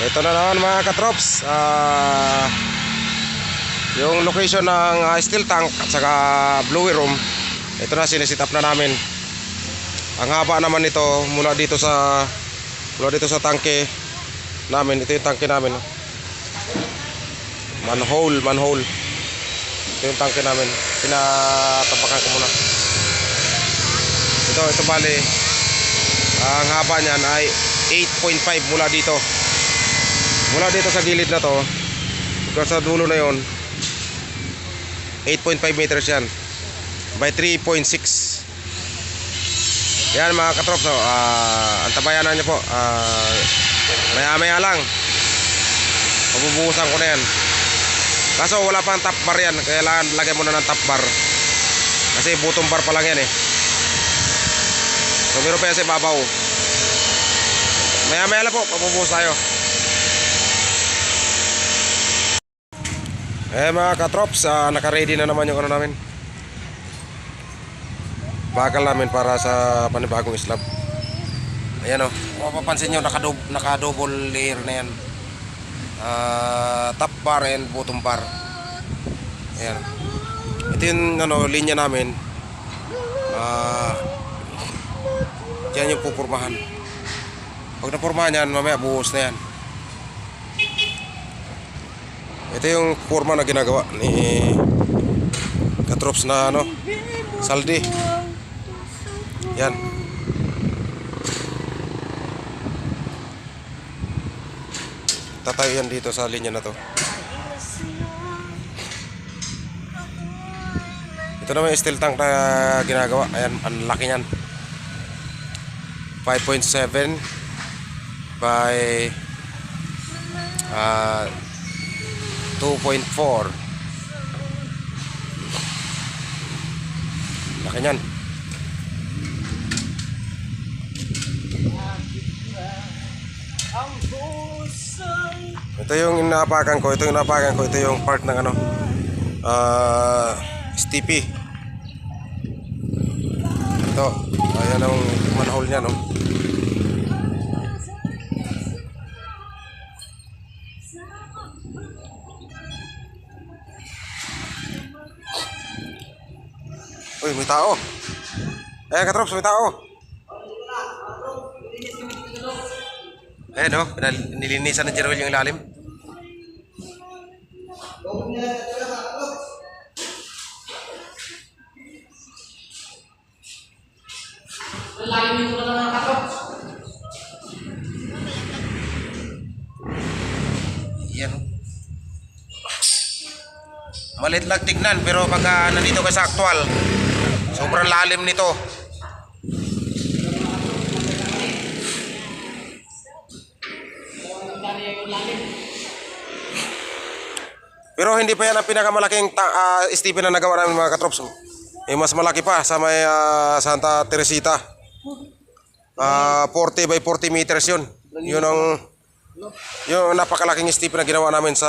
ito na naman mga katrops. Ah, yung location ng ah, steel tank at saka blower room. Ito na sinisit up na namin. Ang haba naman nito mula dito sa mula dito sa tangke namin. Ito yung tangke namin. Manhole, manhole. Ito yung tangke namin. Pinatapakan ko muna. Ito, ito bali. Ang haba niyan ay 8.5 mula dito. Mula dito sa gilid na to, hanggang sa dulo na yon 8.5 meters yan. By 3.6. Yan mga katrops, oh, ah, antabayanan niyo po. Ah, maya-maya lang. Pabubuhusan ko na yan. Kaso wala pang top bar yan. Kailangan lagyan mo na ng top bar. Kasi bottom bar pa lang yan eh. So meron pa yan sa ibabaw. Maya maya lang po, pabubuhos tayo. Eh mga katrops, ah, naka-ready na naman yung ano namin. Bakal namin para sa panibagong slab. Ayan o, oh. mapapansin nyo, naka-double, naka-double layer na yan. Ah, top bar and bottom bar. Ayan. Ito yung ano, linya namin. Ah, Diyan yung pupurmahan. Pag napurmahan yan, mamaya buhos na yan. Ito yung forma na ginagawa ni Katrops na ano, saldi. Yan. Tatayo yan dito sa linya na to. Ito naman yung steel tank na ginagawa. Ayan, ang laki niyan. 5.7 by uh, 2.4 laki niyan. Ito yung inapakan ko ito yung inapakan ko ito yung part ng ano uh, stippy ito ayan ang manhole niya no Uy, may tao. Eh, katrops, may tao. Eh, no? Pinal- Nilinisan ng Jerwell yung ilalim. Yan. Malit lang tignan pero pagka nandito ka sa actual, sobrang lalim nito. Pero hindi pa yan ang pinakamalaking ta- ah, Stephen na nagawa namin mga katrops. Eh, mas malaki pa sa may ah, Santa Teresita. Ah, 40 by 40 meters yun. Yun ang yung napakalaking Stephen na ginawa namin sa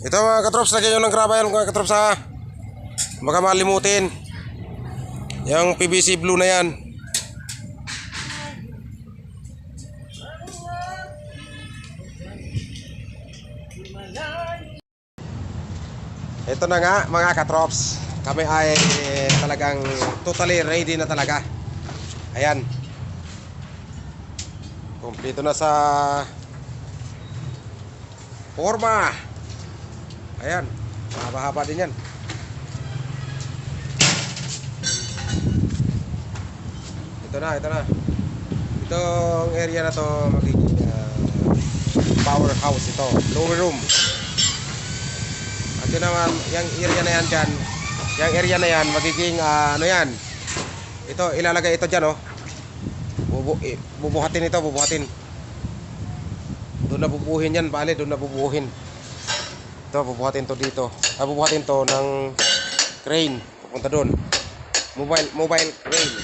Ito mga katrops, lagyan nyo ng grabayal mga katrops ha. Baka malimutin. Yung PVC blue na yan. Ito na nga mga katrops. Kami ay talagang totally ready na talaga. Ayan. Kompleto na sa forma. Ayan, mahaba-haba din yan. Ito na, ito na. Itong area na to magiging ah, powerhouse ito. Lower room. At yun naman, yung area na yan dyan, yung area na yan, magiging ah, ano yan. Ito, ilalagay ito dyan, oh. Bubu eh, bubuhatin ito, bubuhatin. Doon nabubuhin yan, bale, doon nabubuhin. Ito, bubuhatin to dito. Ah, bubuhatin to ng crane. Pupunta doon. Mobile, mobile crane.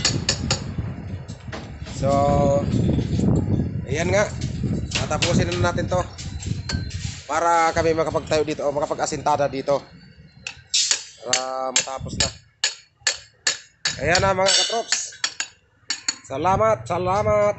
So, ayan nga. Tatapusin na natin to. Para kami makapagtayo dito o makapag-asintada dito. Para matapos na. Ayan na mga katrops. Salamat, salamat.